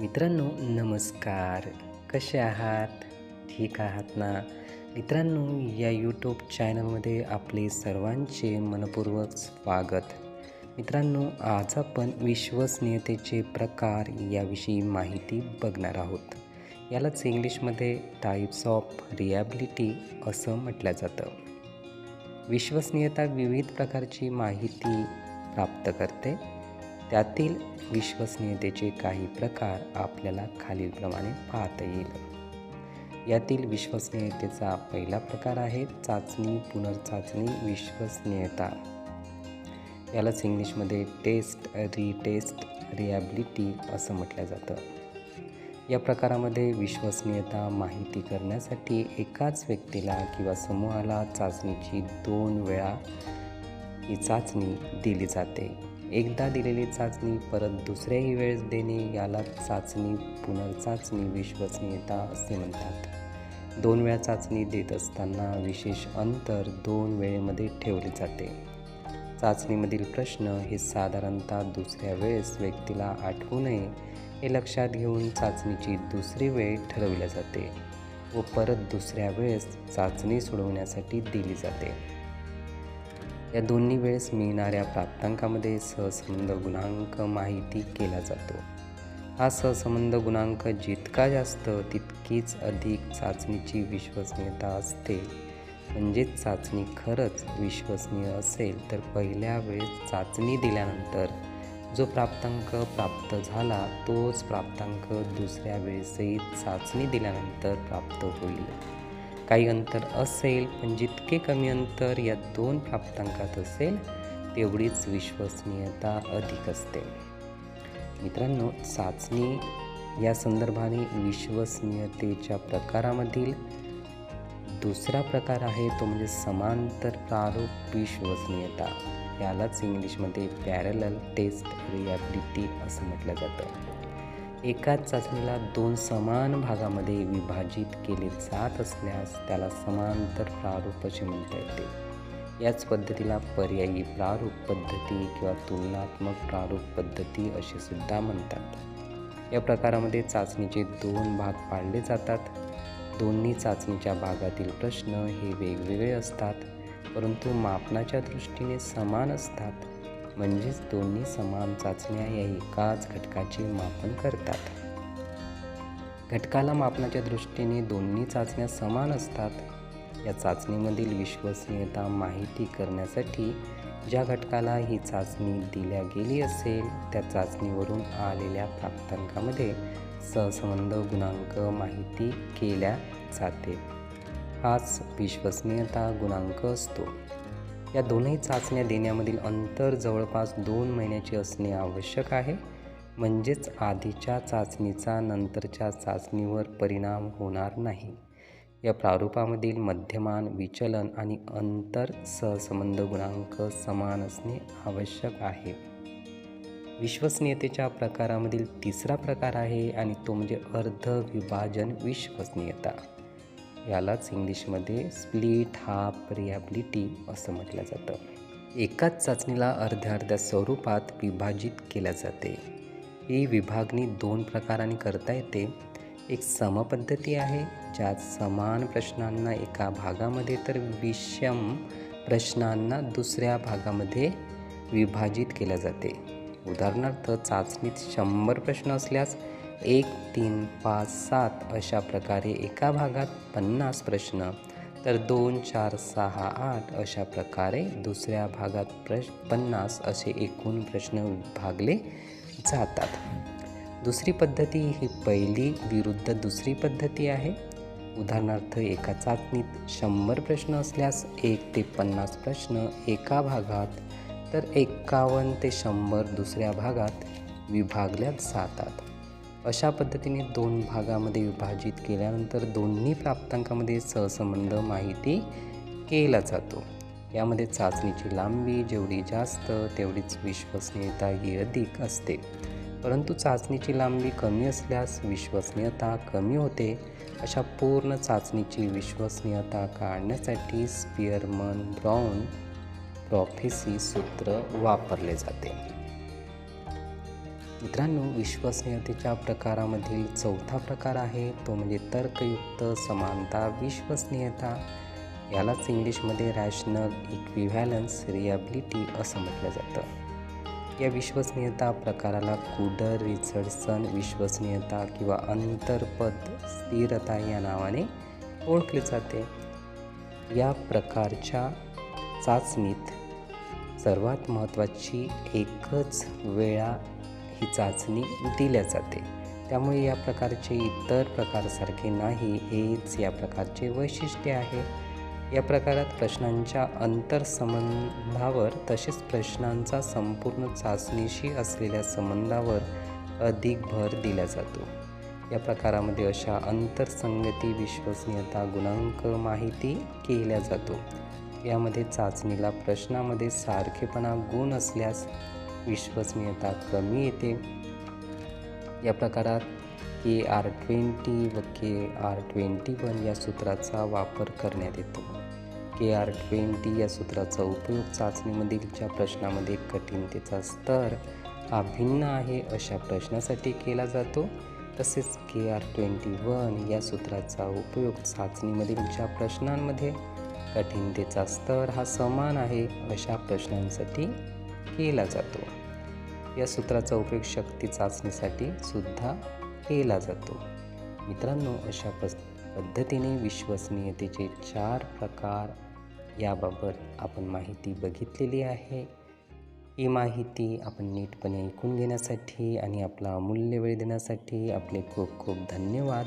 मित्रांनो नमस्कार. कसे आहात? ठीक आहात ना? मित्रांनो या यूट्यूब चॅनलमध्ये आपले सर्वांचे मनपूर्वक स्वागत. मित्रांनो आज आपण विश्वसनीयतेचे प्रकार याविषयी माहिती बघणार आहोत. यालाच इंग्लिशमध्ये टाईप्स ऑफ रिॲबिलिटी असं म्हटलं जातं. विश्वसनीयता विविध प्रकारची माहिती प्राप्त करते. त्यातील विश्वसनीयतेचे काही प्रकार आपल्याला खालीलप्रमाणे पाहता येईल. यातील विश्वसनीयतेचा पहिला प्रकार आहे चाचणी पुनर्चाचणी विश्वसनीयता. यालाच इंग्लिशमध्ये टेस्ट रिटेस्ट रिॲबिलिटी असं म्हटलं जातं. या प्रकारामध्ये विश्वसनीयता माहिती करण्यासाठी एकाच व्यक्तीला किंवा समूहाला चाचणीची दोन वेळा ही चाचणी दिली जाते. एकदा दिलेली चाचणी परत दुसऱ्याही वेळेस देणे याला चाचणी पुनर्चाचणी विश्वसनीयता असे म्हणतात. दोन वेळा चाचणी देत असताना विशेष अंतर दोन वेळेमध्ये ठेवले जाते. चाचणीमधील प्रश्न हे साधारणतः दुसऱ्या वेळेस व्यक्तीला आठवू नये हे लक्षात घेऊन चाचणीची दुसरी वेळ ठरवल्या जाते व परत दुसऱ्या वेळेस चाचणी सोडवण्यासाठी दिली जाते. या दोन्ही वेळेस मिळणाऱ्या प्राप्तांकामध्ये सहसंबंध गुणांक माहिती केला जातो. हा सहसंबंध गुणांक जितका जास्त तितकीच अधिक चाचणीची विश्वसनीयता असते. म्हणजेच चाचणी खरंच विश्वसनीय असेल तर पहिल्या वेळेस चाचणी दिल्यानंतर जो प्राप्तांक प्राप्त झाला तोच प्राप्तांक दुसऱ्या वेळेसही चाचणी दिल्यानंतर प्राप्त होईल. काही अंतर असेल पण जितके कमी अंतर या दोन प्राप्तांकात असेल तेवढीच विश्वसनीयता अधिक असते. मित्रांनो चाचणी या संदर्भाने विश्वसनीयतेच्या प्रकारामधील दुसरा प्रकार आहे तो म्हणजे समांतर प्रारूप विश्वसनीयता. यालाच इंग्लिशमध्ये पॅरलल टेस्ट रिॲबिलिटी असं म्हटलं जातं. एकाच चाचणीला दोन समान भागामध्ये विभाजित केले जात असल्यास त्याला समांतर प्रारूप असे म्हणता येते. याच पद्धतीला पर्यायी प्रारूप पद्धती किंवा तुलनात्मक प्रारूप पद्धती असे सुद्धा म्हणतात. या प्रकारामध्ये चाचणीचे दोन भाग पाडले जातात. दोन्ही चाचणीच्या भागातील प्रश्न हे वेगवेगळे असतात परंतु मापनाच्या दृष्टीने समान असतात. म्हणजेच दोन्ही समान चाचण्या या एकाच घटकाचे मापन करतात. घटकाला मापनाच्या दृष्टीने दोन्ही चाचण्या समान असतात. या चाचणीमधील विश्वसनीयता माहिती करण्यासाठी ज्या घटकाला ही चाचणी दिल्या गेली असेल त्या चाचणीवरून आलेल्या प्राप्तांकामध्ये सहसंबंध गुणांक माहिती केल्या जाते. हाच विश्वसनीयता गुणांक असतो. या दोनही चाचण्या देण्यामधील अंतर जवळपास दोन महिन्याचे असणे आवश्यक आहे. म्हणजेच आधीच्या चाचणीचा नंतरच्या चाचणीवर परिणाम होणार नाही. या प्रारूपामधील मध्यमान विचलन आणि अंतर सहसंबंध गुणांक समान असणे आवश्यक आहे. विश्वसनीयतेच्या प्रकारामधील तिसरा प्रकार आहे आणि तो म्हणजे अर्ध विभाजन विश्वसनीयता. यालाच इंग्लिशमध्ये स्प्लिट हाफ रिॲबिलिटी असं म्हटलं जातं. एकाच चाचणीला अर्ध्या अर्ध्या स्वरूपात विभाजित केल्या जाते. ही विभागणी दोन प्रकाराने करता येते. एक समपद्धती आहे ज्यात समान प्रश्नांना एका भागामध्ये तर विषम प्रश्नांना दुसऱ्या भागामध्ये विभाजित केल्या जाते. उदाहरणार्थ चाचणीत शंभर प्रश्न असल्यास एक तीन पाच सात अशा प्रकारे एका भागात पन्नास प्रश्न. तर दोन चार सहा आठ अशा प्रकारे दुसऱ्या भागात प्रश पन्नास असे एकूण प्रश्न विभागले जातात. दुसरी पद्धती ही पहिली विरुद्ध दुसरी पद्धती आहे. उदाहरणार्थ एका चाचणीत शंभर प्रश्न असल्यास एक ते पन्नास प्रश्न एका भागात तर एकावन्न ते शंभर दुसऱ्या भागात विभागल्या जातात. अशा पद्धतीने दोन भागामध्ये विभाजित केल्यानंतर दोन्ही प्राप्तांकामध्ये सहसंबंध माहिती केला जातो. यामध्ये चाचणीची लांबी जेवढी जास्त तेवढीच विश्वसनीयता ही अधिक असते. परंतु चाचणीची लांबी कमी असल्यास विश्वसनीयता कमी होते. अशा पूर्ण चाचणीची विश्वसनीयता काढण्यासाठी स्पिअरमन ब्राऊन प्रॉफेसी सूत्र वापरले जाते. मित्रांनो विश्वसनीयतेच्या प्रकारामधील चौथा प्रकार आहे तो म्हणजे तर्कयुक्त समानता विश्वसनीयता. यालाच इंग्लिशमध्ये रॅशनल इक्विव्हॅलन्स रिॲबिलिटी असं म्हटलं जातं. या विश्वसनीयता प्रकाराला कुडर रिचर्डसन विश्वसनीयता किंवा अंतर्पद स्थिरता या नावाने ओळखले जाते. या प्रकारच्या चाचणीत सर्वात महत्त्वाची एकच वेळा ही चाचणी दिल्या जाते. त्यामुळे या प्रकारचे इतर प्रकारसारखे नाही हेच या प्रकारचे वैशिष्ट्य आहे. या प्रकारात प्रश्नांच्या अंतरसंबंधावर तसेच प्रश्नांचा संपूर्ण चाचणीशी असलेल्या संबंधावर अधिक भर दिला जातो. या प्रकारामध्ये अशा अंतरसंगती विश्वसनीयता गुणांक माहिती केल्या जातो. यामध्ये चाचणीला प्रश्नामध्ये सारखेपणा गुण असल्यास विश्वसनीयता कमी येते. या प्रकारात के आर ट्वेंटी व के आर ट्वेंटी वन या सूत्राचा वापर करण्यात येतो. के आर ट्वेंटी या सूत्राचा उपयोग चाचणीमधील ज्या प्रश्नामध्ये कठीणतेचा स्तर हा भिन्न आहे अशा प्रश्नासाठी केला जातो. तसेच के आर ट्वेंटी वन या सूत्राचा उपयोग चाचणीमधील ज्या प्रश्नांमध्ये कठीणतेचा स्तर हा समान आहे अशा प्रश्नांसाठी केला जातो. या सूत्राचा उपयोग शक्ती चाचणीसाठी सुद्धा केला जातो. मित्रांनो अशा पस पद्धतीने विश्वसनीयतेचे चार प्रकार याबाबत आपण माहिती बघितलेली आहे. ही माहिती आपण नीटपणे ऐकून घेण्यासाठी आणि आपला अमूल्य वेळ देण्यासाठी आपले खूप खूप धन्यवाद.